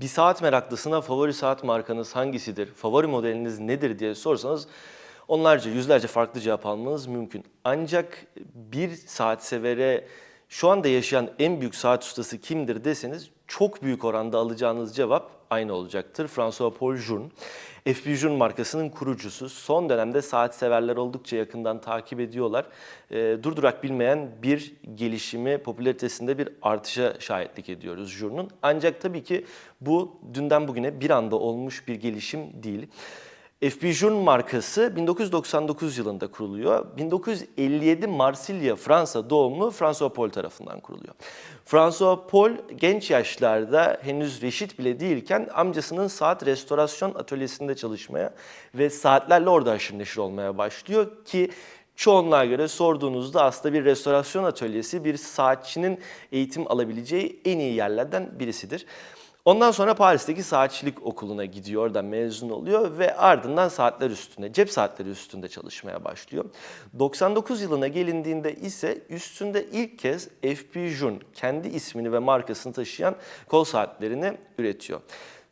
bir saat meraklısına favori saat markanız hangisidir, favori modeliniz nedir diye sorsanız onlarca, yüzlerce farklı cevap almanız mümkün. Ancak bir saat severe şu anda yaşayan en büyük saat ustası kimdir deseniz çok büyük oranda alacağınız cevap aynı olacaktır. François Paul Journe. FP Journe markasının kurucusu. Son dönemde saat severler oldukça yakından takip ediyorlar. E, durdurak bilmeyen bir gelişimi, popülaritesinde bir artışa şahitlik ediyoruz Journe'un. Ancak tabii ki bu dünden bugüne bir anda olmuş bir gelişim değil. FP markası 1999 yılında kuruluyor. 1957 Marsilya, Fransa doğumlu François Paul tarafından kuruluyor. François Paul genç yaşlarda henüz reşit bile değilken amcasının saat restorasyon atölyesinde çalışmaya ve saatlerle orada haşır neşir olmaya başlıyor ki çoğunluğa göre sorduğunuzda aslında bir restorasyon atölyesi bir saatçinin eğitim alabileceği en iyi yerlerden birisidir. Ondan sonra Paris'teki saatçilik okuluna gidiyor, oradan mezun oluyor ve ardından saatler üstünde, cep saatleri üstünde çalışmaya başlıyor. 99 yılına gelindiğinde ise üstünde ilk kez FP Journe kendi ismini ve markasını taşıyan kol saatlerini üretiyor.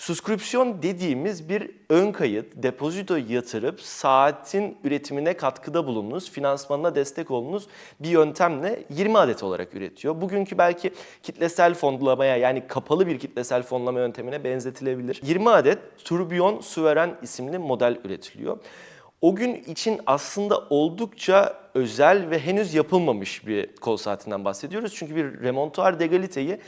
Suskripsiyon dediğimiz bir ön kayıt, depozito yatırıp saatin üretimine katkıda bulununuz, finansmanına destek olunuz bir yöntemle 20 adet olarak üretiyor. Bugünkü belki kitlesel fonlamaya yani kapalı bir kitlesel fonlama yöntemine benzetilebilir. 20 adet Tourbillon Souverain isimli model üretiliyor. O gün için aslında oldukça özel ve henüz yapılmamış bir kol saatinden bahsediyoruz. Çünkü bir remontuar degaliteyi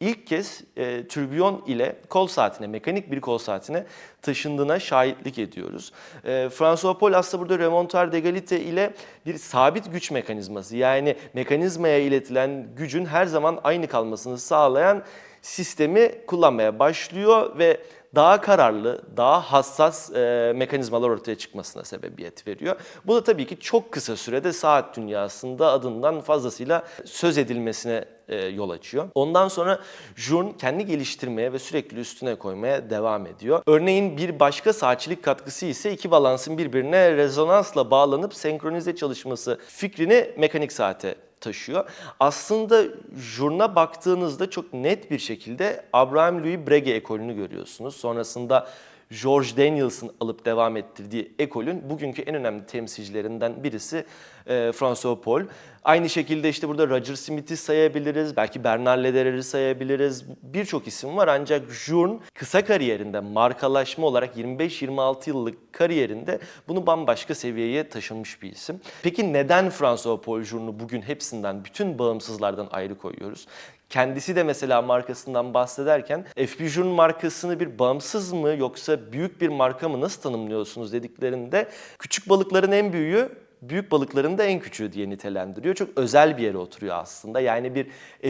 ilk kez e, türbiyon ile kol saatine, mekanik bir kol saatine taşındığına şahitlik ediyoruz. E, François Paul aslında burada remontar degalite ile bir sabit güç mekanizması yani mekanizmaya iletilen gücün her zaman aynı kalmasını sağlayan sistemi kullanmaya başlıyor ve daha kararlı, daha hassas e, mekanizmalar ortaya çıkmasına sebebiyet veriyor. Bu da tabii ki çok kısa sürede saat dünyasında adından fazlasıyla söz edilmesine yol açıyor. Ondan sonra Journe kendi geliştirmeye ve sürekli üstüne koymaya devam ediyor. Örneğin bir başka saatçilik katkısı ise iki balansın birbirine rezonansla bağlanıp senkronize çalışması fikrini mekanik saate taşıyor. Aslında jurna baktığınızda çok net bir şekilde Abraham Louis Breguet ekolünü görüyorsunuz. Sonrasında George Daniels'ın alıp devam ettirdiği ekolün bugünkü en önemli temsilcilerinden birisi e, François Paul. Aynı şekilde işte burada Roger Smith'i sayabiliriz, belki Bernard Lederer'i sayabiliriz. Birçok isim var ancak Journe kısa kariyerinde markalaşma olarak 25-26 yıllık kariyerinde bunu bambaşka seviyeye taşınmış bir isim. Peki neden François Paul Journe'u bugün hepsinden, bütün bağımsızlardan ayrı koyuyoruz? Kendisi de mesela markasından bahsederken FP Journe markasını bir bağımsız mı yoksa büyük bir marka mı nasıl tanımlıyorsunuz dediklerinde küçük balıkların en büyüğü büyük balıkların da en küçüğü diye nitelendiriyor. Çok özel bir yere oturuyor aslında. Yani bir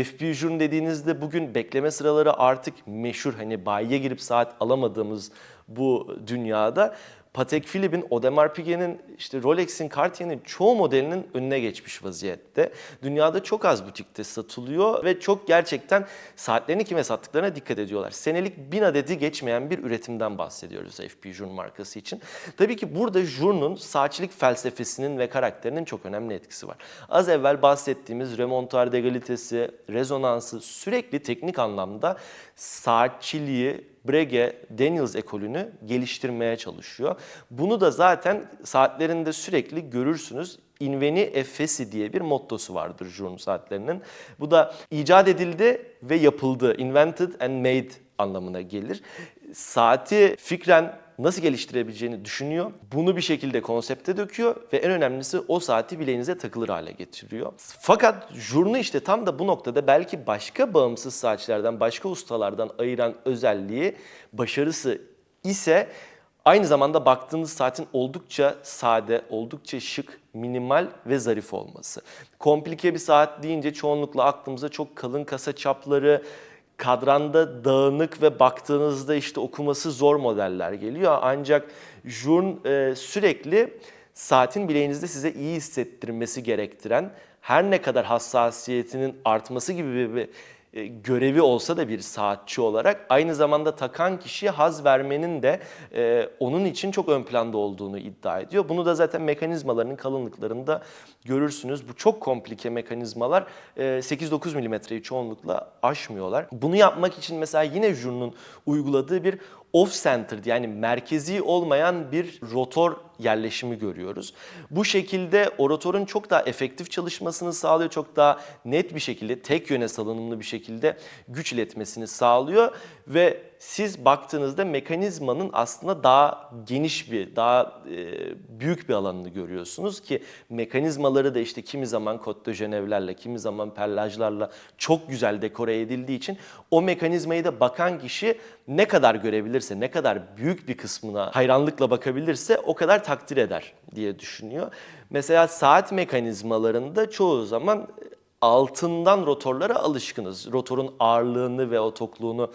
FP dediğinizde bugün bekleme sıraları artık meşhur hani bayiye girip saat alamadığımız bu dünyada Patek Philippe'in, Audemars Piguet'in, işte Rolex'in, Cartier'in çoğu modelinin önüne geçmiş vaziyette. Dünyada çok az butikte satılıyor ve çok gerçekten saatlerini kime sattıklarına dikkat ediyorlar. Senelik bin adedi geçmeyen bir üretimden bahsediyoruz FP Journe markası için. Tabii ki burada Journe'un saatçilik felsefesinin ve karakterinin çok önemli etkisi var. Az evvel bahsettiğimiz remontar degalitesi, rezonansı sürekli teknik anlamda saatçiliği, Breguet, Daniels ekolünü geliştirmeye çalışıyor. Bunu da zaten saatlerinde sürekli görürsünüz. Inveni e feci diye bir mottosu vardır Journe saatlerinin. Bu da icat edildi ve yapıldı. Invented and made anlamına gelir. Saati fikren nasıl geliştirebileceğini düşünüyor. Bunu bir şekilde konsepte döküyor ve en önemlisi o saati bileğinize takılır hale getiriyor. Fakat Journe'u işte tam da bu noktada belki başka bağımsız saatçilerden, başka ustalardan ayıran özelliği, başarısı ise aynı zamanda baktığınız saatin oldukça sade, oldukça şık, minimal ve zarif olması. Komplike bir saat deyince çoğunlukla aklımıza çok kalın kasa çapları, kadranda dağınık ve baktığınızda işte okuması zor modeller geliyor. Ancak Journe e, sürekli saatin bileğinizde size iyi hissettirmesi gerektiren her ne kadar hassasiyetinin artması gibi bir görevi olsa da bir saatçi olarak aynı zamanda takan kişiye haz vermenin de e, onun için çok ön planda olduğunu iddia ediyor. Bunu da zaten mekanizmalarının kalınlıklarında görürsünüz. Bu çok komplike mekanizmalar e, 8-9 milimetreyi çoğunlukla aşmıyorlar. Bunu yapmak için mesela yine Journe'un uyguladığı bir off-centered yani merkezi olmayan bir rotor yerleşimi görüyoruz. Bu şekilde o rotorun çok daha efektif çalışmasını sağlıyor. Çok daha net bir şekilde, tek yöne salınımlı bir şekilde güç iletmesini sağlıyor ve siz baktığınızda mekanizmanın aslında daha geniş bir, daha e, büyük bir alanını görüyorsunuz ki mekanizmaları da işte kimi zaman Côte de Genève'lerle, kimi zaman perlajlarla çok güzel dekore edildiği için o mekanizmayı da bakan kişi ne kadar görebilirse, ne kadar büyük bir kısmına hayranlıkla bakabilirse o kadar takdir eder diye düşünüyor. Mesela saat mekanizmalarında çoğu zaman altından rotorlara alışkınız. Rotorun ağırlığını ve o tokluğunu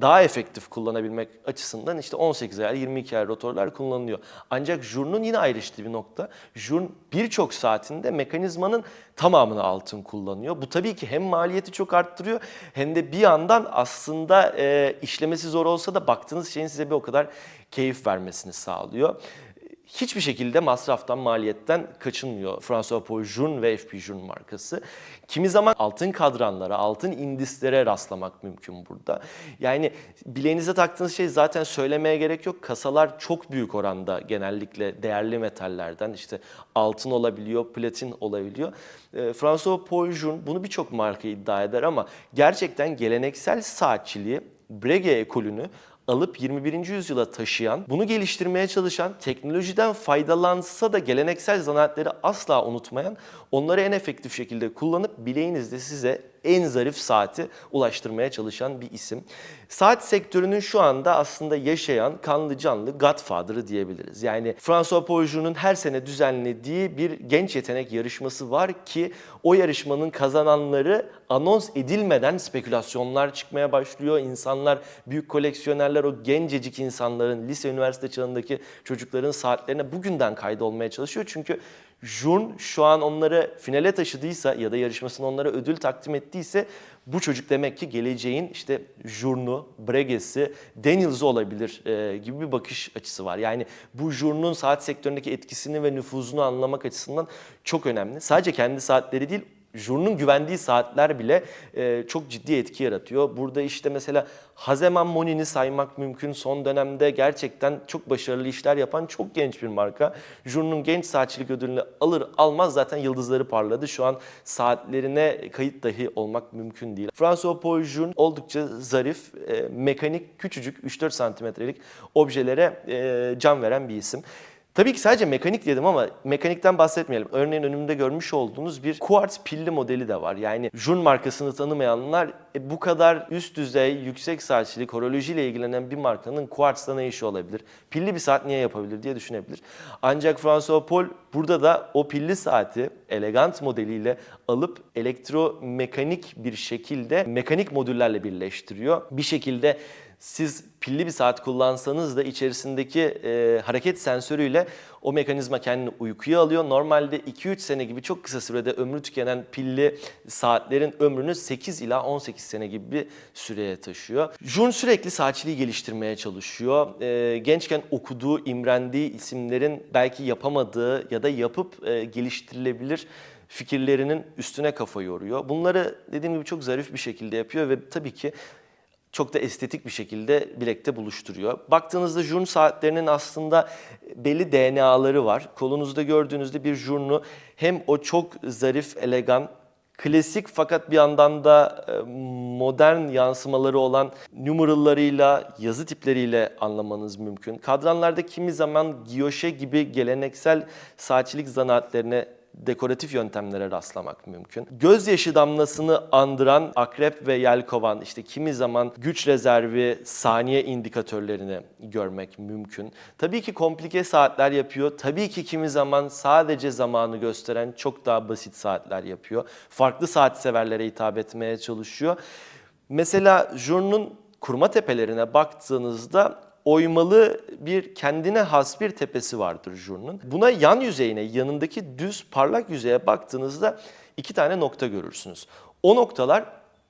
daha efektif kullanabilmek açısından işte 18 ayar, 22 ayar rotorlar kullanılıyor. Ancak Journe'un yine ayrıştığı bir nokta. Journe birçok saatinde mekanizmanın tamamını altın kullanıyor. Bu tabii ki hem maliyeti çok arttırıyor hem de bir yandan aslında e, işlemesi zor olsa da baktığınız şeyin size bir o kadar keyif vermesini sağlıyor hiçbir şekilde masraftan, maliyetten kaçınmıyor François Journe ve FP Journe markası. Kimi zaman altın kadranlara, altın indislere rastlamak mümkün burada. Yani bileğinize taktığınız şey zaten söylemeye gerek yok. Kasalar çok büyük oranda genellikle değerli metallerden işte altın olabiliyor, platin olabiliyor. E, François Journe bunu birçok marka iddia eder ama gerçekten geleneksel saatçiliği Breguet ekolünü alıp 21. yüzyıla taşıyan, bunu geliştirmeye çalışan, teknolojiden faydalansa da geleneksel zanaatleri asla unutmayan, onları en efektif şekilde kullanıp bileğinizde size en zarif saati ulaştırmaya çalışan bir isim. Saat sektörünün şu anda aslında yaşayan kanlı canlı Godfather'ı diyebiliriz. Yani François Peugeot'un her sene düzenlediği bir genç yetenek yarışması var ki o yarışmanın kazananları anons edilmeden spekülasyonlar çıkmaya başlıyor. İnsanlar, büyük koleksiyonerler o gencecik insanların, lise, üniversite çağındaki çocukların saatlerine bugünden kaydolmaya çalışıyor. Çünkü Journe şu an onları finale taşıdıysa ya da yarışmasını onlara ödül takdim ettiyse bu çocuk demek ki geleceğin işte Journe'u, Breguet'si, Daniels'ı olabilir e, gibi bir bakış açısı var. Yani bu Journe'un saat sektöründeki etkisini ve nüfuzunu anlamak açısından çok önemli. Sadece kendi saatleri değil, Journe'un güvendiği saatler bile e, çok ciddi etki yaratıyor. Burada işte mesela Hazeman Moni'ni saymak mümkün. Son dönemde gerçekten çok başarılı işler yapan çok genç bir marka. Journe'un genç saatçilik ödülünü alır almaz zaten yıldızları parladı. Şu an saatlerine kayıt dahi olmak mümkün değil. François Paul Journe oldukça zarif, e, mekanik, küçücük 3-4 santimetrelik objelere e, can veren bir isim. Tabii ki sadece mekanik dedim ama mekanikten bahsetmeyelim. Örneğin önümde görmüş olduğunuz bir kuartz pilli modeli de var. Yani Journe markasını tanımayanlar e, bu kadar üst düzey, yüksek saatçilik, horolojiyle ilgilenen bir markanın kuartzla ne işi olabilir? Pilli bir saat niye yapabilir diye düşünebilir. Ancak François Paul burada da o pilli saati elegant modeliyle alıp elektromekanik bir şekilde mekanik modüllerle birleştiriyor. Bir şekilde siz pilli bir saat kullansanız da içerisindeki e, hareket sensörüyle o mekanizma kendini uykuya alıyor. Normalde 2-3 sene gibi çok kısa sürede ömrü tükenen pilli saatlerin ömrünü 8 ila 18 sene gibi bir süreye taşıyor. Jun sürekli saatçiliği geliştirmeye çalışıyor. E, gençken okuduğu, imrendiği isimlerin belki yapamadığı ya da yapıp e, geliştirilebilir fikirlerinin üstüne kafa yoruyor. Bunları dediğim gibi çok zarif bir şekilde yapıyor ve tabii ki çok da estetik bir şekilde bilekte buluşturuyor. Baktığınızda jurn saatlerinin aslında belli DNA'ları var. Kolunuzda gördüğünüzde bir jurnu hem o çok zarif, elegan, klasik fakat bir yandan da e, modern yansımaları olan numarallarıyla, yazı tipleriyle anlamanız mümkün. Kadranlarda kimi zaman giyoşe gibi geleneksel saatçilik zanaatlerine dekoratif yöntemlere rastlamak mümkün. Gözyaşı damlasını andıran akrep ve yelkovan işte kimi zaman güç rezervi, saniye indikatörlerini görmek mümkün. Tabii ki komplike saatler yapıyor. Tabii ki kimi zaman sadece zamanı gösteren çok daha basit saatler yapıyor. Farklı saat severlere hitap etmeye çalışıyor. Mesela Journe'un kurma tepelerine baktığınızda oymalı bir kendine has bir tepesi vardır jurnun. Buna yan yüzeyine, yanındaki düz parlak yüzeye baktığınızda iki tane nokta görürsünüz. O noktalar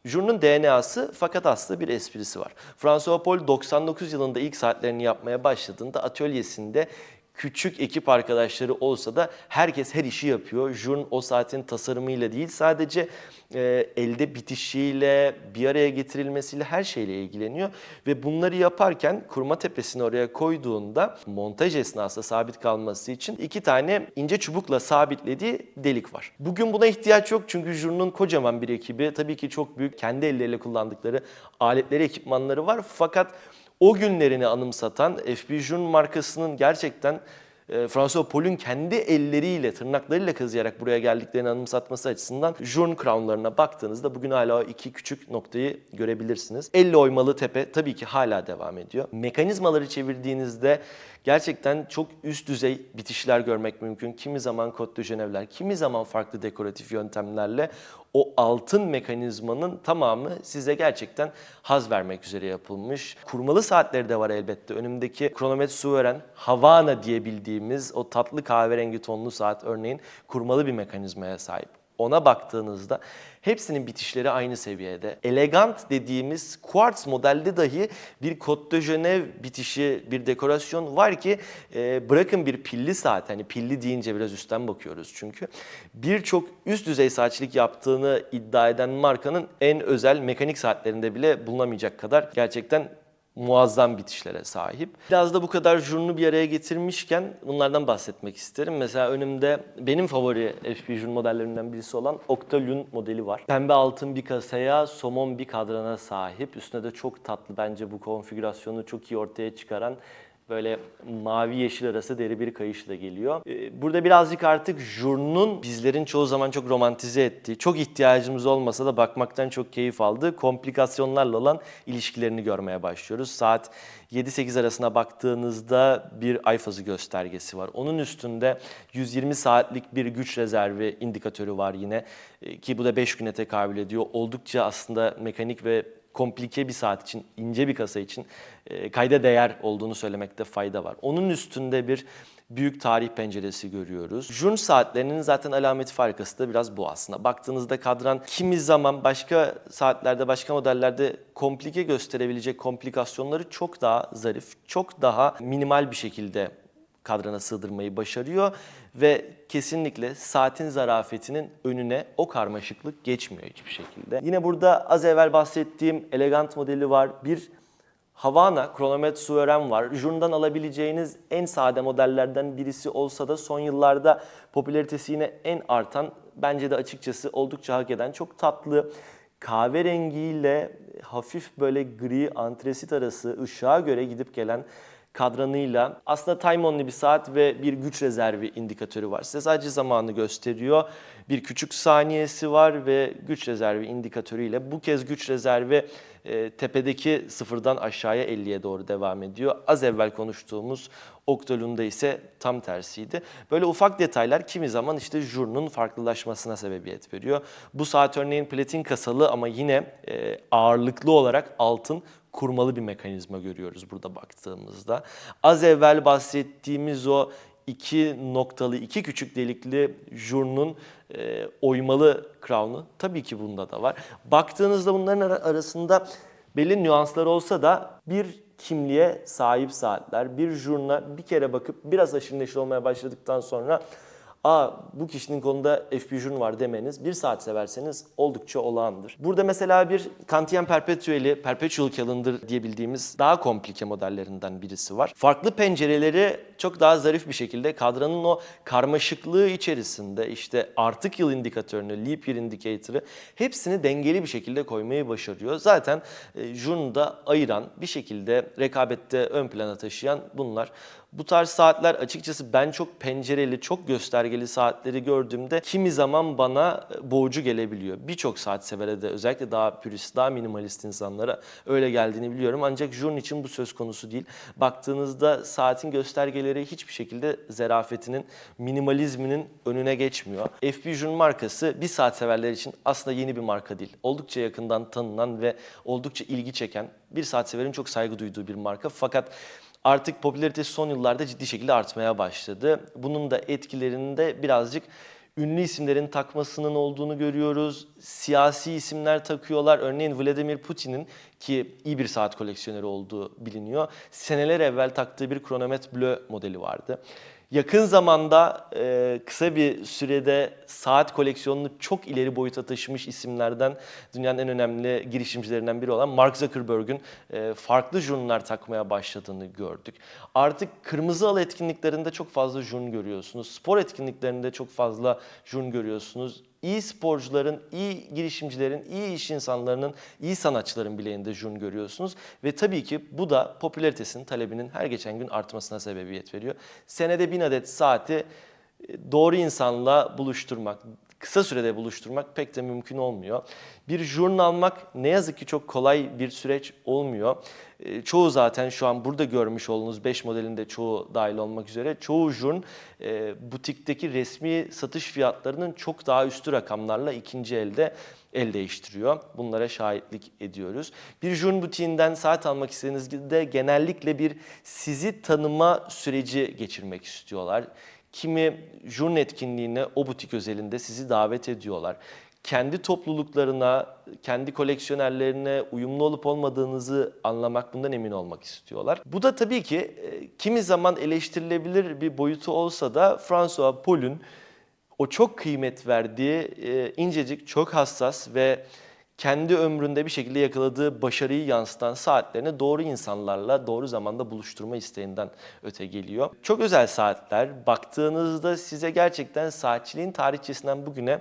Journe'un DNA'sı fakat aslında bir esprisi var. François Paul 99 yılında ilk saatlerini yapmaya başladığında atölyesinde küçük ekip arkadaşları olsa da herkes her işi yapıyor. Journe o saatin tasarımıyla değil sadece e, elde bitişiyle, bir araya getirilmesiyle her şeyle ilgileniyor. Ve bunları yaparken kurma tepesini oraya koyduğunda montaj esnasında sabit kalması için iki tane ince çubukla sabitlediği delik var. Bugün buna ihtiyaç yok çünkü Journe'un kocaman bir ekibi tabii ki çok büyük kendi elleriyle kullandıkları aletleri, ekipmanları var. Fakat o günlerini anımsatan FB Journe markasının gerçekten e, François Paul'un kendi elleriyle, tırnaklarıyla kazıyarak buraya geldiklerini anımsatması açısından Journe crownlarına baktığınızda bugün hala o iki küçük noktayı görebilirsiniz. Elle oymalı tepe tabii ki hala devam ediyor. Mekanizmaları çevirdiğinizde gerçekten çok üst düzey bitişler görmek mümkün. Kimi zaman Côte de kimi zaman farklı dekoratif yöntemlerle o altın mekanizmanın tamamı size gerçekten haz vermek üzere yapılmış. Kurmalı saatleri de var elbette. Önümdeki kronometre suveren Havana diye bildiğimiz o tatlı kahverengi tonlu saat örneğin kurmalı bir mekanizmaya sahip. Ona baktığınızda hepsinin bitişleri aynı seviyede. Elegant dediğimiz quartz modelde dahi bir Côte de Genève bitişi, bir dekorasyon var ki e, bırakın bir pilli saat, hani pilli deyince biraz üstten bakıyoruz çünkü. Birçok üst düzey saatçilik yaptığını iddia eden markanın en özel mekanik saatlerinde bile bulunamayacak kadar gerçekten muazzam bitişlere sahip. Biraz da bu kadar jurnu bir araya getirmişken bunlardan bahsetmek isterim. Mesela önümde benim favori FP jurn modellerinden birisi olan Octolune modeli var. Pembe altın bir kasaya, somon bir kadrana sahip. Üstüne de çok tatlı bence bu konfigürasyonu çok iyi ortaya çıkaran böyle mavi yeşil arası deri bir kayışla geliyor. Ee, Burada birazcık artık jurnun bizlerin çoğu zaman çok romantize ettiği, çok ihtiyacımız olmasa da bakmaktan çok keyif aldığı komplikasyonlarla olan ilişkilerini görmeye başlıyoruz. Saat 7-8 arasına baktığınızda bir ay fazı göstergesi var. Onun üstünde 120 saatlik bir güç rezervi indikatörü var yine Ee, ki bu da 5 güne tekabül ediyor. Oldukça aslında mekanik ve komplike bir saat için, ince bir kasa için e, kayda değer olduğunu söylemekte fayda var. Onun üstünde bir büyük tarih penceresi görüyoruz. Journe saatlerinin zaten alameti farkası da biraz bu aslında. Baktığınızda kadran kimi zaman başka saatlerde, başka modellerde komplike gösterebilecek komplikasyonları çok daha zarif, çok daha minimal bir şekilde kadrana sığdırmayı başarıyor ve kesinlikle saatin zarafetinin önüne o karmaşıklık geçmiyor hiçbir şekilde. Yine burada az evvel bahsettiğim elegant modeli var. Bir Havana kronometre suveren var. Journe'dan alabileceğiniz en sade modellerden birisi olsa da son yıllarda popülaritesi yine en artan, bence de açıkçası oldukça hak eden çok tatlı kahverengiyle hafif böyle gri antresit arası ışığa göre gidip gelen kadranıyla aslında time only bir saat ve bir güç rezervi indikatörü var. Size sadece zamanı gösteriyor. Bir küçük saniyesi var ve güç rezervi indikatörüyle bu kez güç rezervi e, tepedeki sıfırdan aşağıya 50'ye doğru devam ediyor. Az evvel konuştuğumuz Octolun'da ise tam tersiydi. Böyle ufak detaylar kimi zaman işte jurnun farklılaşmasına sebebiyet veriyor. Bu saat örneğin platin kasalı ama yine e, ağırlıklı olarak altın kurmalı bir mekanizma görüyoruz burada baktığımızda. Az evvel bahsettiğimiz o iki noktalı, iki küçük delikli jurnun e, oymalı crown'u tabii ki bunda da var. Baktığınızda bunların ara- arasında belli nüanslar olsa da bir kimliğe sahip saatler, bir jurna bir kere bakıp biraz aşırı neşir olmaya başladıktan sonra Aa bu kişinin konuda FP Journe var demeniz bir saat severseniz oldukça olağandır. Burada mesela bir Kantian Perpetual'i, Perpetual Calendar diyebildiğimiz daha komplike modellerinden birisi var. Farklı pencereleri çok daha zarif bir şekilde kadranın o karmaşıklığı içerisinde işte artık yıl indikatörünü, leap year indicatör'ı hepsini dengeli bir şekilde koymayı başarıyor. Zaten e, Journe'u da ayıran bir şekilde rekabette ön plana taşıyan bunlar. Bu tarz saatler açıkçası ben çok pencereli, çok göstergeli saatleri gördüğümde kimi zaman bana e, boğucu gelebiliyor. Birçok saat severe de özellikle daha pürist, daha minimalist insanlara öyle geldiğini biliyorum. Ancak Journe için bu söz konusu değil. Baktığınızda saatin göstergeleri hiçbir şekilde zerafetinin, minimalizminin önüne geçmiyor. FP Journe markası bir saat severler için aslında yeni bir marka değil. Oldukça yakından tanınan ve oldukça ilgi çeken bir saat severin çok saygı duyduğu bir marka. Fakat artık popülaritesi son yıllarda ciddi şekilde artmaya başladı. Bunun da etkilerinde birazcık ünlü isimlerin takmasının olduğunu görüyoruz. Siyasi isimler takıyorlar. Örneğin Vladimir Putin'in ki iyi bir saat koleksiyoneri olduğu biliniyor. Seneler evvel taktığı bir kronomet Bleu modeli vardı. Yakın zamanda e, kısa bir sürede saat koleksiyonunu çok ileri boyuta taşımış isimlerden dünyanın en önemli girişimcilerinden biri olan Mark Zuckerberg'ün e, farklı jurnlar takmaya başladığını gördük. Artık kırmızı halı etkinliklerinde çok fazla jurn görüyorsunuz. Spor etkinliklerinde çok fazla jurn görüyorsunuz iyi sporcuların, iyi girişimcilerin, iyi iş insanlarının, iyi sanatçıların bileğinde jurn görüyorsunuz. Ve tabii ki bu da popülaritesinin, talebinin her geçen gün artmasına sebebiyet veriyor. Senede bin adet saati e, doğru insanla buluşturmak, kısa sürede buluşturmak pek de mümkün olmuyor. Bir jurn almak ne yazık ki çok kolay bir süreç olmuyor. E, Çoğu zaten şu an burada görmüş olduğunuz 5 modelinde çoğu dahil olmak üzere çoğu jurn e, butikteki resmi satış fiyatlarının çok daha üstü rakamlarla ikinci elde el değiştiriyor. Bunlara şahitlik ediyoruz. Bir jurn butiğinden saat almak istediğinizde genellikle bir sizi tanıma süreci geçirmek istiyorlar. Kimi jurn etkinliğine o butik özelinde sizi davet ediyorlar. Kendi topluluklarına, kendi koleksiyonerlerine uyumlu olup olmadığınızı anlamak, bundan emin olmak istiyorlar. Bu da tabii ki e, kimi zaman eleştirilebilir bir boyutu olsa da François Paul'un o çok kıymet verdiği, e, incecik, çok hassas ve kendi ömründe bir şekilde yakaladığı başarıyı yansıtan saatlerini doğru insanlarla doğru zamanda buluşturma isteğinden öte geliyor. Çok özel saatler. Baktığınızda size gerçekten saatçiliğin tarihçesinden bugüne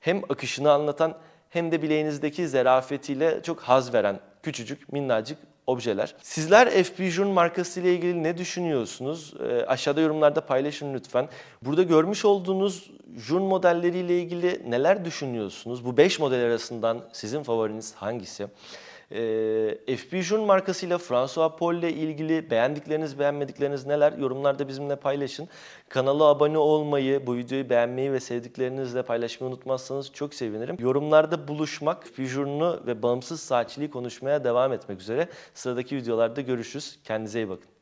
hem akışını anlatan hem de bileğinizdeki zerafetiyle çok haz veren küçücük minnacık objeler. Sizler FP Journ markası ile ilgili ne düşünüyorsunuz? Ee, aşağıda yorumlarda paylaşın lütfen. Burada görmüş olduğunuz Journ modelleriyle ilgili neler düşünüyorsunuz? Bu 5 model arasından sizin favoriniz hangisi? Ee, FP Journ markasıyla François Paul ile ilgili beğendikleriniz, beğenmedikleriniz neler? Yorumlarda bizimle paylaşın. Kanala abone olmayı, bu videoyu beğenmeyi ve sevdiklerinizle paylaşmayı unutmazsanız çok sevinirim. Yorumlarda buluşmak, FP Journ'u ve bağımsız saatçiliği konuşmaya devam etmek üzere. Sıradaki videolarda görüşürüz. Kendinize iyi bakın.